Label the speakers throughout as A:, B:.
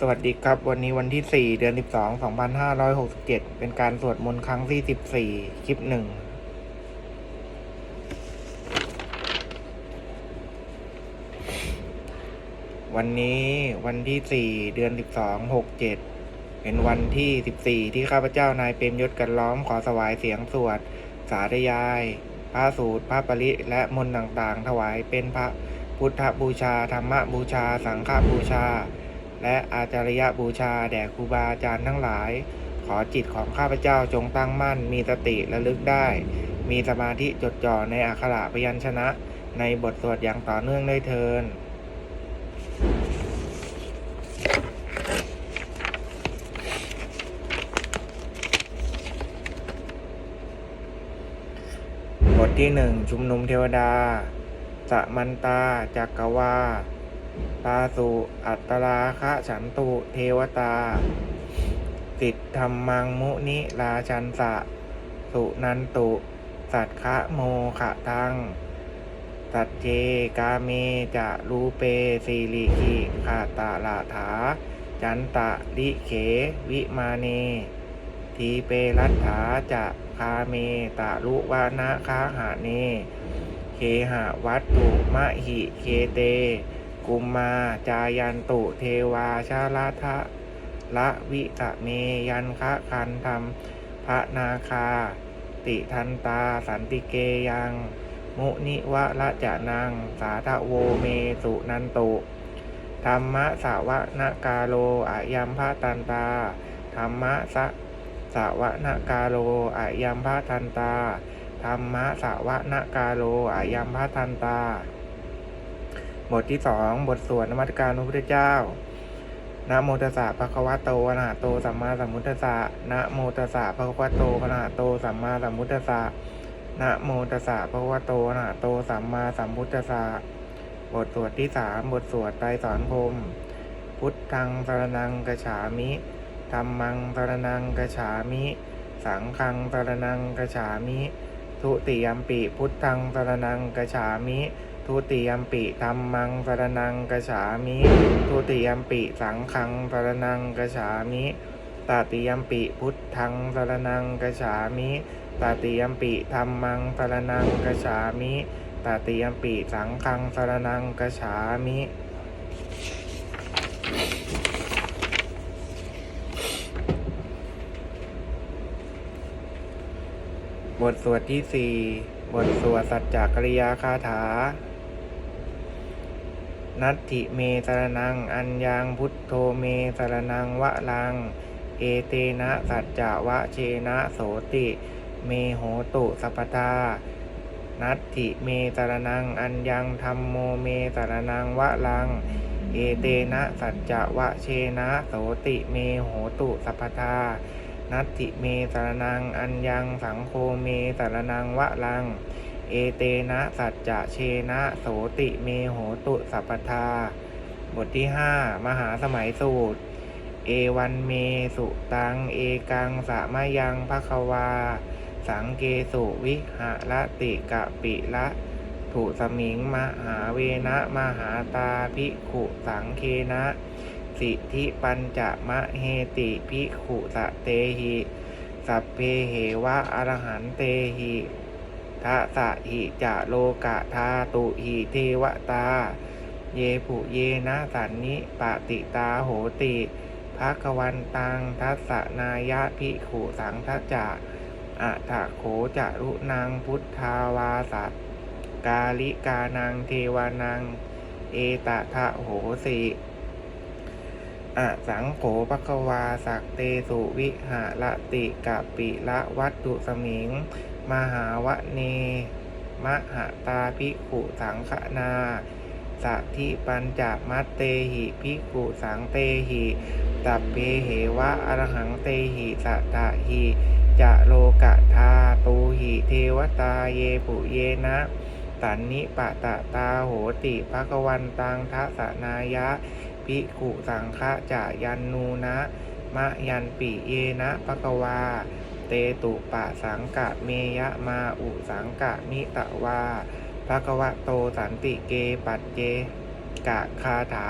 A: สวัสดีครับ วันนี้วันที่ 4 เดือน 12 2567 เป็นการสวดมนต์ครั้งที่ 14 คลิปหนึ่งวันนี้วันที่ 4 เดือน 12 67 เป็นวันที่ 14 ที่ข้าพเจ้านายเปรมยศกันล้อมขอสวายเสียงสวด สาธยายพระสูตรพระปริ และมนต์ต่างๆ ถวายเป็นพระพุทธบูชา ธรรมบูชา สังฆบูชา และอาจารยบูชาแด่ครูบาอาจารย์ทั้งหลาย ขอจิตของข้าพเจ้าจงตั้งมั่น มีสติระลึกได้ มีสมาธิจดจ่อในอักขระพยัญชนะ ในบทสวดอย่างต่อเนื่องได้เทินบทที่หนึ่งชุมนุมเทวดา สมันตาจักกวา ตาสุอัตตราคะฉันตุเทวตาติดธรรมังมุนิราชันสะ สุนันตุ สัตคะโมขะทัง สัจเจกาเมจะรูเปสีลิกิขาตาลาถา จันตะลิเขวิมาเน ทีเปรัตถาจะคาเมตะลุวานะคาหาเน เคหะวัตตุมะหิเคเต กุมมาจายันตุเทวาชาลาทะละวิตะเมยันคะคันธรรมพระนาคา ติทันตาสันติเกยัง มุนิวะละจะนังสาทะโวเมสุนันตุธรรมะสาวะนกาโลอายัมพะตันตาธรรมะสะสาวะนกาโลอายัมพะทันตาธรรมะสาวะนกาโลอายัมพะทันตา บทที่สองบทสวดนมัสการพระพุทธเจ้า นะโมตัสสะภะคะวะโตอะระหะโตสัมมาสัมพุทธัสสะ นะโมตัสสะภะคะวะโตอะระหะโตสัมมาสัมพุทธัสสะ นะโมตัสสะภะคะวะโตอะระหะโตสัมมาสัมพุทธัสสะ บทสวดที่สามบทสวดไตรสอนพรมพุทธังสรนังกฉามิธรรมังสรนังกฉามิ สังฆังสรนังกฉามิ ทุติยมปิพุทธังสรนังกฉามิ ทุติยมปิธรรมังสรนังกฉามิทุติยมปิสังฆังสรนังกฉามิตติยมปิพุทธังสรนังกฉามิตติยมปิธรรมังสรนังกฉามิตติยมปิสังฆังสรนังกฉามิบทสวดที่สี่บทสวดสัจจกริยาคาถา นัตถิเมสรนัง อัญญังพุทโธเมสรนังวะลัง เอเตนะสัจจะวะเชนะโสติ เมโหตุสัพพทานัตถิเมสรนัง อัญญังธรรมโมเมสรนังวะลัง เอเตนะสัจจะวะเชนะโสติเมโหตุสัพพทานัตถิเมสรนัง อัญญังสังโฆเมสรนังวะลัง เอเตนะ สัจจะเชนะ โสติเมโหตุสัพพทา บทที่ห้ามหาสมัยสูตร เอวันเมสุตัง เอกังสะมะยังภควา สังเกสุวิหะละติกะปิละถุสมิงมหาเวนะมหาตาภิกขุสังเคนะ สิทิปัญจมะเฮติภิกขุสะเตหิ สัพเพเหวะอรหันเตหิ ทะสะหิจะโลกะทาตุหิเทวตา เยปุเยนะสันนิปติตาโหติภควันตังทัสสนายะภิขุสังทัจจะอะทะโขจะรุนังพุทธาวาสัตกาลิกานังเทวานังเอตทะโหสิอะสังโขปะควาสักเตสุวิหะละติกะปิละวัตตุสมิง มหาวะเน มหะตาภิกขุสังขนาสัทิปัญจมัตเตหิภิกขุสังเตหิตัปเปเหวะอรหังเตหิสัตตะหิจะโลกะทาตูหิเทวตาเยปุเยนะสันนิปะตะตาโหติภควันตังทัสนายะภิกขุสังฆะจะยันนูนะ มะยันปิเยนะภควา เตตุปะสังกะเมยะมาอุสังกะมิตะวาภควะโตสันติเกปัจเจกะคาถา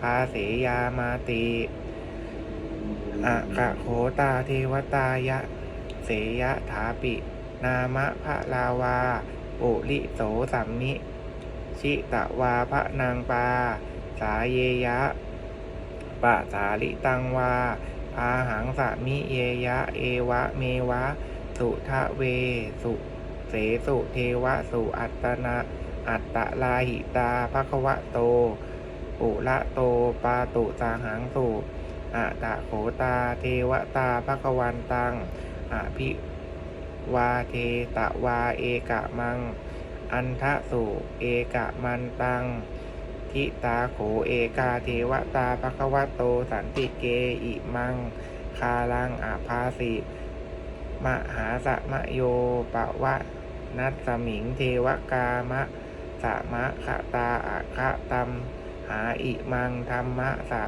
A: พาเสยามาติอะกะโขตาเทวตายะ เสยะถาปิ นามะพระลาวาปุริโสสัมมิ ชิตะวาพระนางปา สาเยยะปะสาลิตังวา พาหังสะมิเยยะ เอวะเมวะ สุทะเว สุเสสุเทวะ สุอัตนาอัตตะลาหิตาภควะโต ปุระโตปาตุสาหังสุอะตะโขตาเทวตาภควันตังอภิวาเทตะวาเอกะมัง อันทะสุเอกะมันตัง ทิตาโขเอกาเทวตาภควโตสันติเกอิมัง คาลังอาภาสิมหาสะมะโยปะวะนัสมิงเทวกามะสะมะคะตาอะคะตัมหาอิมังธรรมะสะ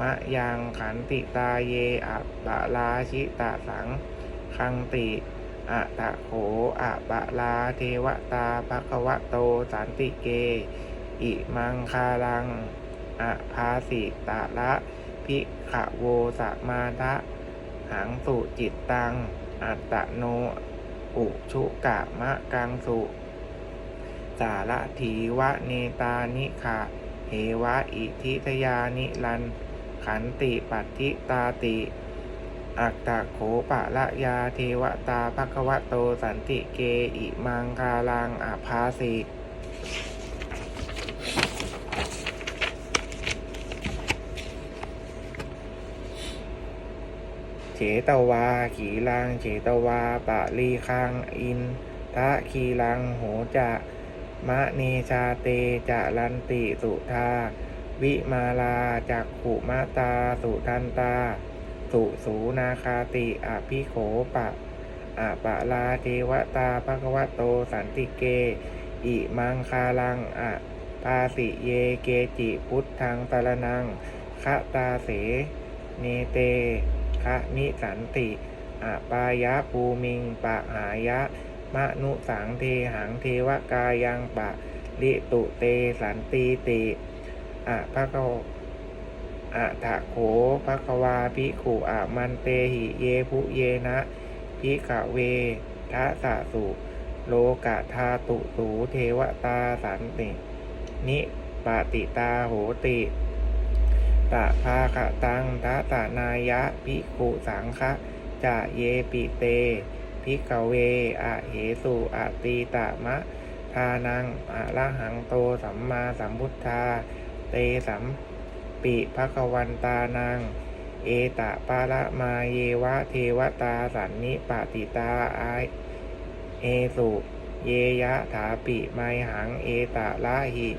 A: มะยังขันติตาเยอะปะลาชิตะสัง คังติอะตะโขอะปะลาเทวตาภควโตสันติเก อิมังคาลังอะภาสิตาละ พิขะโวสะมาทะหังสุจิตตัง อัตตโน อุชุกะมะกังสุ สาระถีวะเนตานิขะเหวะอิทิทยานิลัน ขันติปัตติตาติอักตะโขปะละยาเทวตาภควะโตสันติเกอิมังคาลังอภาสิเตวา ขีลังเฉตวา ปะลีคัง อินทะคีลัง โหจะ มะเนชาเตจะลันติสุธา วิมาลาจักขุมาตา สุทันตา สุสูนาคาติอภิโขปะอะปะลาเทวตาภควโตสันติเก อิมังคาลังอะปาสิเยเกจิพุทธังสารนังคะตาเส เนเตะนิสันติอะปายะภูมิงปะหายะ มะนุสังเทหังเทวกายังปะลิตุเตสันติติอะภะคะอะทะโขภะคะวาภิขุอะมันเตหิเยภุเยนะภิกขเวทะสะสุโลกะธาตุสูเทวตาสันติ นิปติตาโหติ ตะภาคตังทัตนายะภิกขุสังฆะจะเยปิเตพิกเวอะเหสุอะตีตะมะทานังอะระหังโตสัมมาสัมพุทธา เตสัมปิภควันตานัง เอตะปาระมาเยวะเทวตาสันนิปติตาอายเอสุ เยยะถาปิไมหัง เอตะละหิ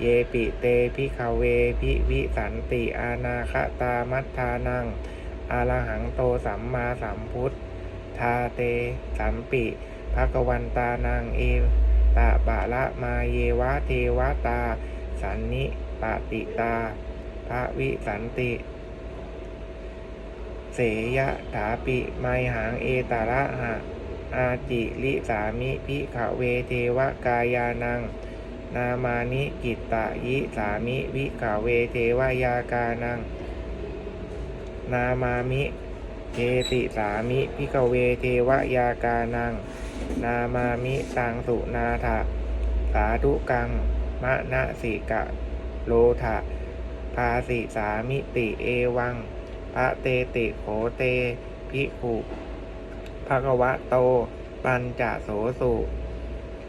A: เยปิเตพิคเวพิวิสันติอานาคตามัทธานังอารหังโตสัมมาสัมพุทธาเตสัมปิภควันตานังเอตะบาละมาเยวะเทวตา สันนิปติตาพระวิสันติ เสยะถาปิไมหังเอตาระหะอาจิลิสามิพิขเวเทวกายานัง นามานิกิตตะยิสามิวิขเวเทวยากานัง นามามิเทติสามิพิกเวเทวยากานัง นามามิตังสุนาถะสาธุกังมะนะสิกะโลทะภาสิสามิติเอวังพระเตติโขเตภิขุภะคะวะโต ปัญจโสสุ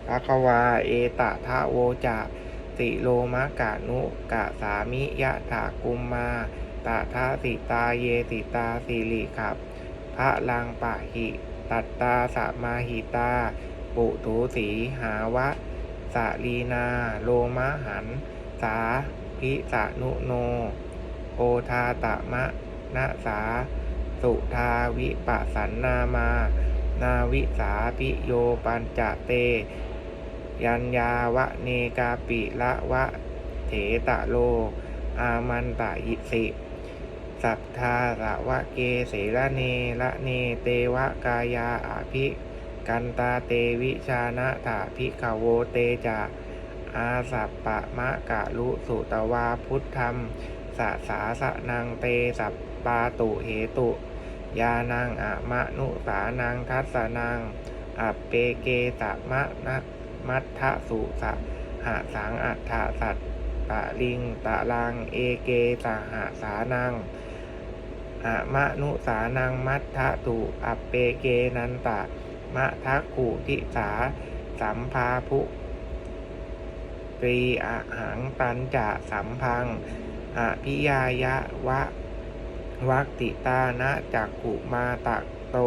A: ภะควาเอตะทะโวจะสิโลมะกะนุกะสามิยะถากุมมาตาทาสิตาเยติตาสิริขับ พระลังปะหิตัตตาสะมาหิตา ปุถุสีหาวะสะลีนา โลมะหัน สาพิสะนุโนโอทาตะมะนะสา สุทาวิปัสสันนามา นาวิสาพิโยปัญจเต ยัญญาวะเนกาปิละวะเถตะโล อามันตะอิสิ สัทธาสะวะเกเสระเนละเนเตวะกายาอาภิกันตาเตวิชานะถาภิกขโวเตจะอาสัปปะมะกะลุสุตวาพุทธธรรมสะสาสะนังเตสัปปาตุเหตุ ยานังอะมะนุสานังทัสสนังอัปเปเกตะมะนะ มัทธะสุสะหะสังอัฏฐะสัตตะลิงตะลังเอเกสหะสานังอะมะนุสานังมัทธะตุอัปเปเกนันตะ มะทักขุทิสาสัมภาภุตรีอะหังตันจะสัมพังอภิยายะวะวักติตานะจักขุมาตะโต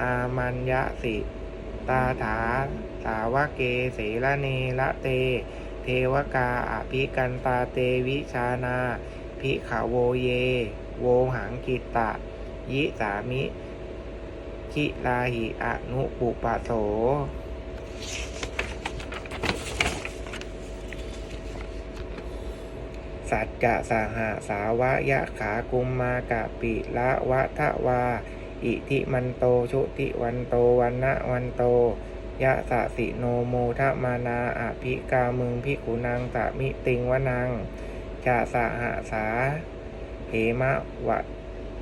A: อามัญญสิตาถา สาวะเกเสระเนละเต เทวกาอภิกันตาเตวิชานา พิขาโวเย โวหังกิตตะยิสามิคิลาหิอนุปุปะโสสัจจะสหาสาวะยะขากุมมากะปิละวะทะวา อิทิมันโตชุติวันโตวันนะวันโต ยะสะสิโนโมทะมานาอภิกามึงพิกุนังตะมิติงวนังจะสหาสาเหมะวะ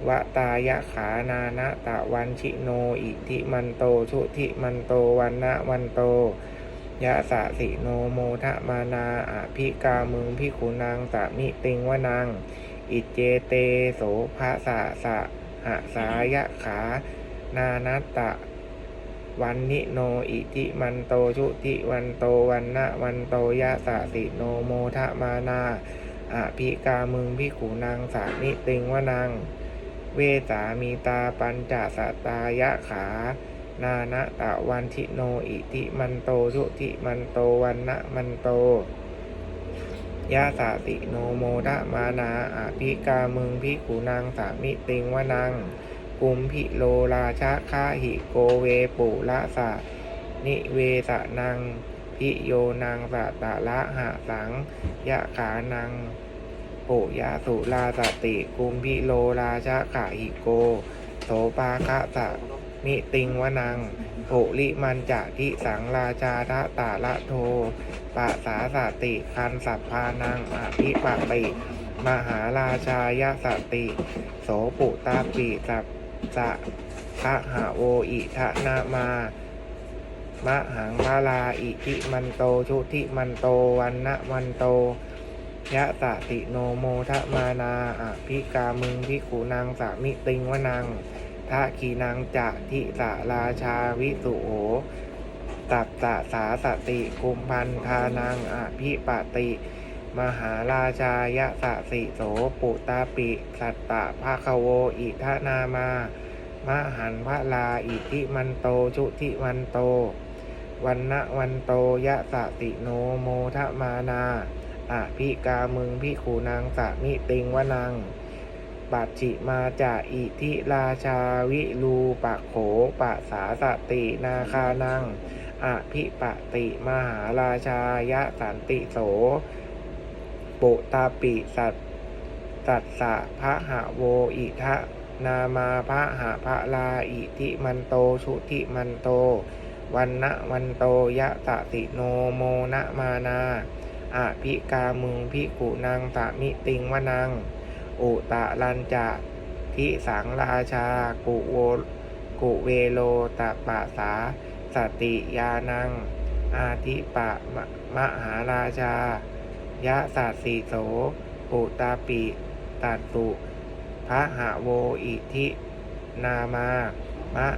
A: วะตายะขานานะตะวันชิโนอิทิมันโตชุติมันโตวันนะวันโตยะสะสิโนโมทะมานาอภิกามึงพิกุนังตะมิติงวนังอิเจเตโสภาสะสะหะสายะขา นานัตตะ วันนิโนอิทิมันโตชุติวันโตวันนะวันโตยะสะสิโนโมทะมานาอภิกามึงพิขุนังสามิติงวานังเวสามีตาปัญจสตายะขา นานะตะวันทิโนอิทิมันโตชุติมันโตวันนะมันโตยะสาติโนโมทะมานาอภิกามึงพิกุนังสามิติงวานัง กุมพิโลราชาคาหิโกเวปุละสะนิเวสะนัง พิโยนังสัตะละหะสัง ยะขานังปุยะสุลาสติกุมพิโลราชาขาหิโก โสปาคะสะมิติงวนังโุลิมันจะทิสังราชาทะตาละโทปะสาสติคันสัพพานังอาภิปะติ มหาราชายสติ โสปุตาปิสัพ สะพะหาโวอิทะนามามะหังพาลาอิทิมันโตชุติมันโตวันนะวันโตยะสะติโนโมทะมานาอภิกามึงพิขุนังสามิติงวนังทะขีนังจะทิสาราชาวิสุโหตัตตะสาสติกุมพันธานังอภิปติ มหาราชายะสะสิโสปุตาปิ สัตตะภาคโวอิทนามามหันพระลาอิทิมันโตชุติมันโต วันนะวันโตยะสะติโนโมทะมานาอภิกามึงพิขูนางสะมิติงวนังปัจฉิมาจากอิทิราชาวิลูปะโขปะสาสตินาคานังอภิปติมหาราชายะสันติโส ปุตาปิสัตตัสสะพระหะโวอิทะนามาพระหะพระลาอิทิมันโตชุติมันโต วันนะวันโตยะตะติโนโมนะมานาอภิกามุงพิกุนังตะมิติงวนัง อุตะลันจะทิสังราชากุโวกุเวโลตะปะสา สติยานัง อาทิปะมะมหาราชา ยะสาสีโสปุตาปิตัตตุพระหะโวอิทินามามะ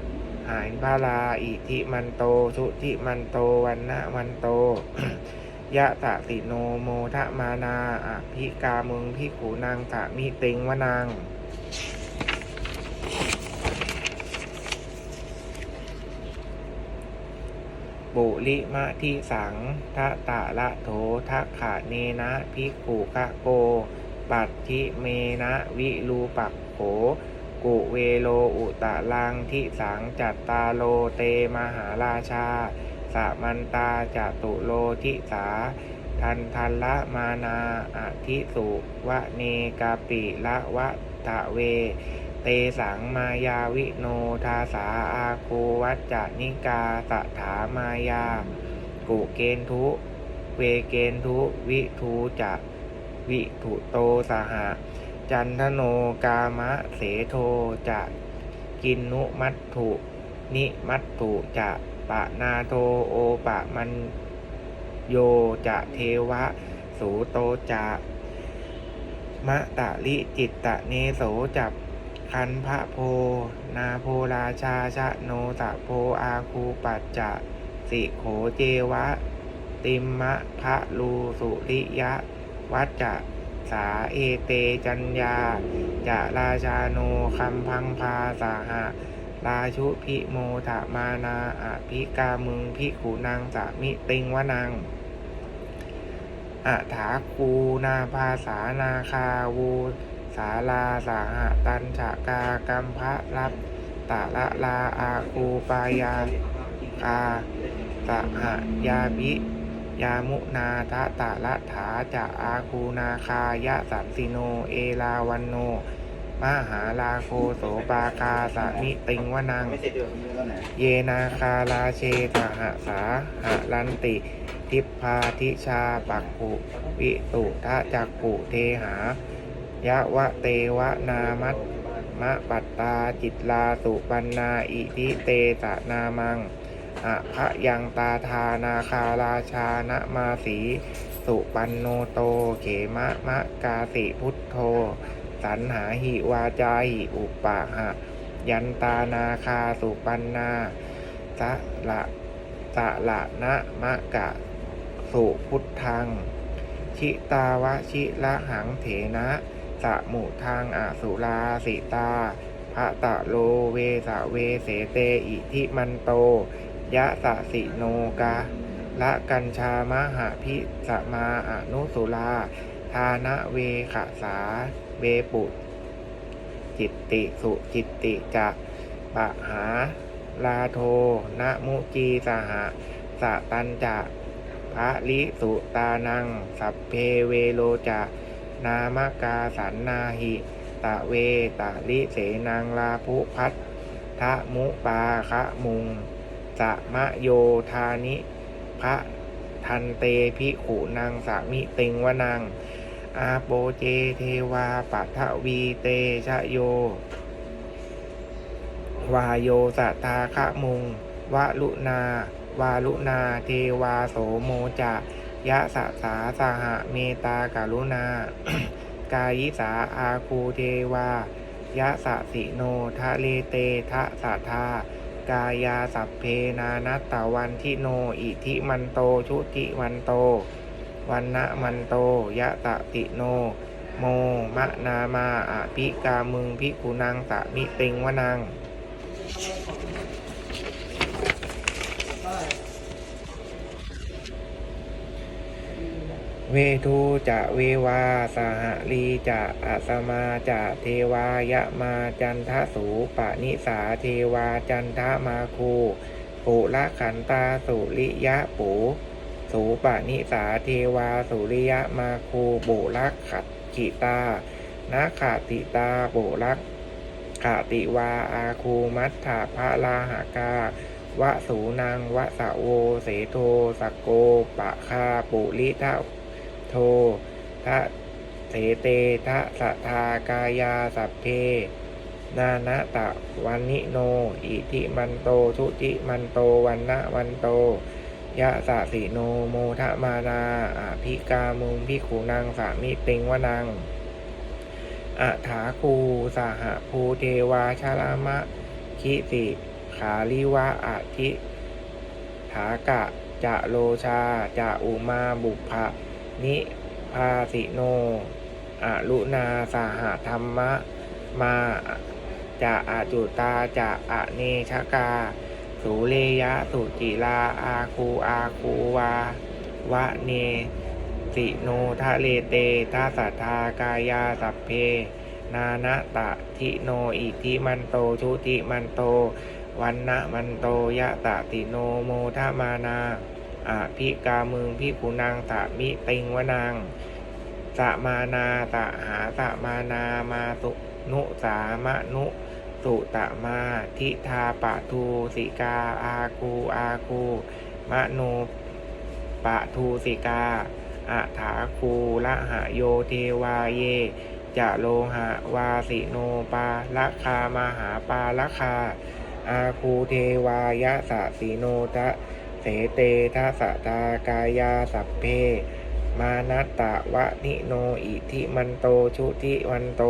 A: หายพาลาอิทิมันโตชุทิมันโตวันนะมันโตยะตะติโนโมทะมานาอภิกามึงพิขูนางตะมิติงวนัง บุริมะทิสังทะตะละโถทักขะเนนะพิกขุกะโก ปัตทิเมนะวิรูปักโข กุเวโลอุตะลังทิสังจัตตาโลเตมหาราชาสามันตาจตุโลทิสา ทันทันละมานาอธิสุวะเนกาปิละวะตะเว เตสังมายาวิโนทาสาอาคูวัจจานิกาสถามายา กุเกณทุเวเกณทุวิทูจะวิถุโตสหะ จันทโนกามะเสโทจะกินนุมัตถุนิมัตถุจะปะนาโทโอปะมันโยจะเทวะ สูโตจะมะตะลิจิตตะเนโสจับ คันพระโพ นาโพราชาชะโนตะโพอาคูปัจจะสิโขเจวะ ติมมะพระลูสุริยะ วัจจะสาเอเตจัญญาจะราชาโนคัมพังพาสาหะราชุพิโมทะมานาอภิกามึงพิขุนางสามิติงวะนังอัฐาคูนาภาษานาคาวู สาลาสาหะตันฉกากัมพะรับตะละลาอาคูปายาคาสหยาบิยามุนาทะตะละถาจะอาคูนาคายะสันติโน เอลาวันโน มหาลาโคโสปาคาสามิติงวนัง
B: เยนา
A: คาราเชตหะสาหะลันติ ทิพพาทิชาปักขุวิตุทะจักขุเทหา ยะวะเตวะนามัตมะปัตตาจิตลาสุปันนาอิทิเตสะนามังอะพะยังตาทานาคาราชานะมาสีสุปันโนโตเขมะมะกาสิพุทโธ สันหาหิวาจาหิอุปะหะ ยันตานาคาสุปันนาสะละสะละนะมะกะสุพุทธัง ชิตาวะชิละหังเถนะ สะมุทังอสุราสิตาพระตะโลเวสะเวเสเตอิทิมันโต ยะสะสิโนกาละกัญชามหาพิสมาอนุสุราทานะเวขะสา เวปุ จิตติสุจิตติจะปะหา ลาโทนะมุจีสหะสะตันจะพระลิสุตานัง สัพเพเวโลจะ นามกาสันนาหิ ตะเวตะลิเสนังลาภุพัททะมุปาคะมุงจะมะโยธานิพระทันเตพิขุนางสามิติงวนังอาโปเจเทวาปัทวีเตชะโย วาโยสัทาคะมุงวะลุนาวาลุนาเทวาโสโมจะ ยะสะสาสหะเมตาการุณา กายิสาอาคูเทวายะสะสิโนทะเลเตทะสะทากายาสัพเพนานัตตวันทิโนอิทิมันโตชุติมันโตวันนะมันโตยะตะติโน โมมะนามาอภิกามึงพิกุนังสะมิติงวนัง เวทูจะเววาสหลีจะอัสมาจะเทวายะมาจันทสูปะนิสาเทวาจันทมาคูปุละขันตาสุริยะปูสูปะนิสาเทวาสุริยะมาคูปุละขัดกิตานาขาติตาปุละขาติวาอาคูมัตถาพระลาหากาวะสูนังวะสะโว เสโทสกโกปะคาปุริทะ โททะเสเตทะสะทากายาสัพเพ นานะตะวันนิโน อิทิมันโตทุติมันโตวันนะวันโตยะสะสิโนโมทะมานาอาภิกามุงพิขุนางสามิติงวนังอะถาคูสหภูเทวาชลามะ คิติขาลิวะอาทิถากะ จะโลชา จะอุมาบุพะ นิพาสิโนอลุนาสาหธรรมะ มาจะอาจุตาจะอเนชกา สุเลยะสุจิลาอาคูอาคูวาวะเนสิโนทะเลเตทัสทากายาสัพเพ นานะตะทิโนอิทิมันโตชุติมันโตวันนะมันโตยะตะติโนโมทมานา อาภิกามึงพิกุนางสะมิติงวนางสะมานาสะหาสะมานามาสุนุสามะนุสุตะมาทิทาปะทูสิกาอาคูอาคูมะโนปะทูสิกาอัฐาคูละหะโยเทวาเยจะโลหะวาสิโนปาละคามหาปาละคาอาคูเทวายะสะสีโนทะ เสเตทัสตากายาสัพเพ มานัตตะวะนิโนอิทิมันโตชุติวันโต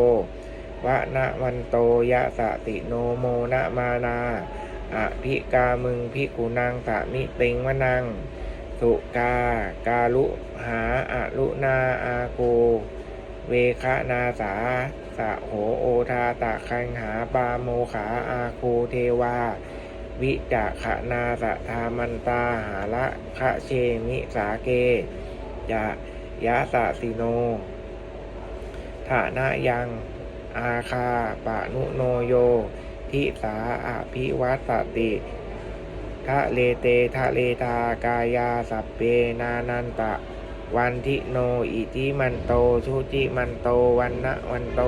A: วะนะวันโตยะสะติโนโมนะมานาอภิกามึงพิกุนังสะมิติงวนัง สุกากาลุหาอะลุนาอาโก เวคะนาสาสะโหโอทาตะคังหาปาโมขาอาโคเทวา วิจักขนาสะทามันตาหาละคะเชมิสาเกจะยะสะสิโนฐานะยัง อาคาปะนุโนโย ทิสาอภิวัตติทะเลเตทะเลทากายาสัพเปนานันตะ วันทิโนอิทิมันโตชุติมันโตวันนะวันโต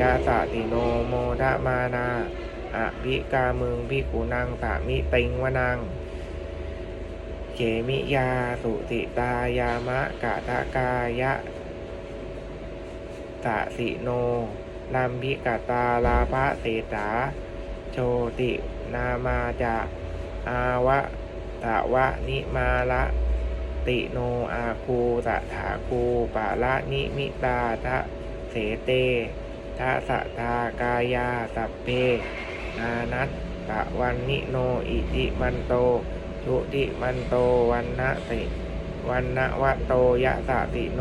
A: ยาสาติโนโมทะมานา อภิกามึงพิกุนังสามิติงวนังเขมิยาสุติตายามะกะทะกายะสะสิโนลัมพิกตาลาภะเสตาโชตินามาจะอาวะตะวะนิมาละติโนอาคูตะถาคูปะละนิมิตาทะเสเตทะสะทากายาสัพเพ นานัตตะวันนิโนอิติมันโตชุติมันโตวันนะติวันนะวะโตยะสะติโน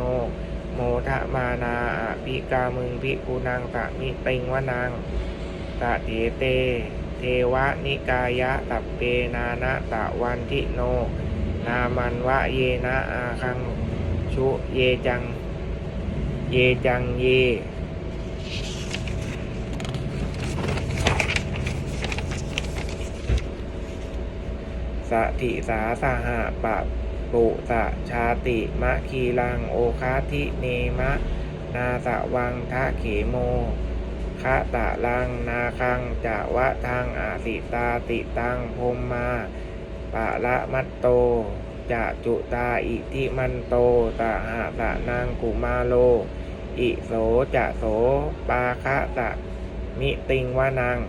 A: โมทะมานาอภิกามึงพิกุนังตะมิติงวนังตะเถเต เทวะนิกายะตัปเปนานะตะวันทิโน นามันวะเยนะอาคังชุเยจัง เยจังเย สติสาสหะปะปุสะชาติมะคีลังโอคาทิเนมะ นาสะวังทะเขโมคะตะลังนาคังจะวะทางอาสิตาติตังพมมาปะละมัตโตจะจุตาอิทิมันโตตะหะตะนางกุมาโล อิโสจะโสปาคะตะมิติงวานัง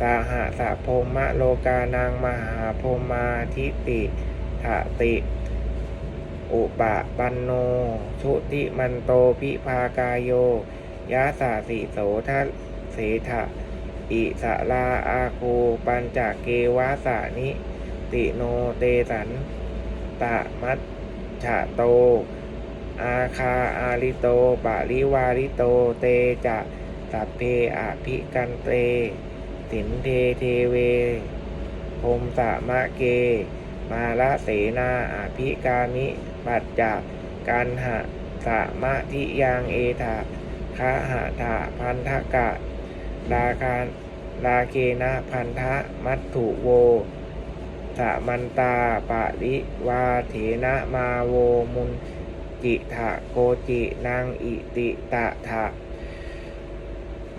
A: สาหะสะพมมะโลกานังมหาพมมาทิติถะติ อุปะปันโน ชุติมันโตพิภากายโยยะสาสิโสทัสเสถะอิสะลาอาคูปัญจเกวาสานิ ติโนเตสันตะมัจฉะโต อาคาอาริโตปาริวาริโตเตจะสัพเพอภิกันเต สินเทเทเวพมสะมะเก มาละเสนาอภิกามิปัจจกันหะสะมะทิยังเอถะคะหะถะพันธกะดาคารลาเคนะพันธะมัตถุโวสะมันตาปะริวาเถนะมาโวมุนจิถะโกจินางอิติตะถะ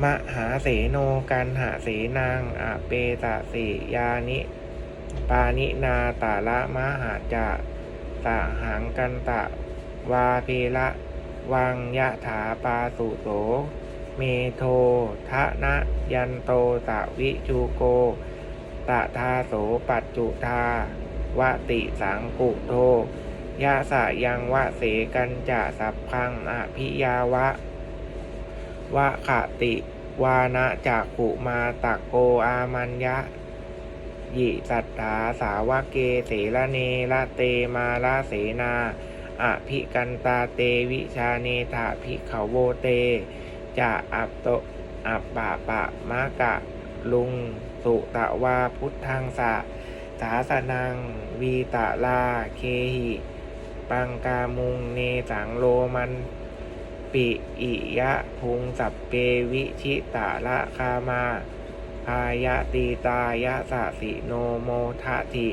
A: มหาเสโนกันหาเสนางอเปตะสิยานิ ปานินาตาละมหาจะสะหังกันตะ วาเพละวังยะถาปาสุโส เมโททะนะยันโตตะวิจูโก ตะทาโสปัจจุทาวติสังกุโทยะสะยังวะเสกันจะสัพพังอภิยาวะ วะขติ วานะจากขุมาตักโกอามัญญะ ยิสัตถาสาวะเกเสละเนละเตมาละเสนาอภิกันตาเตวิชาเนถาภิกขโวเต จะอัปโตอัปปะปะมะกะ ลุงสุตะวาพุทธังสะ สาสนัง วีตะลา เคหิ ปังกามุงเนสังโลมัน ปิอิยะพุงสัพเปวิชิตาละคามาพายะตีตายะสะสิโนโมทะติ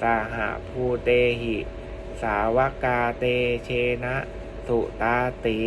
A: สาหาภูเตหิ สาวกาเตเชนะ สุตาติ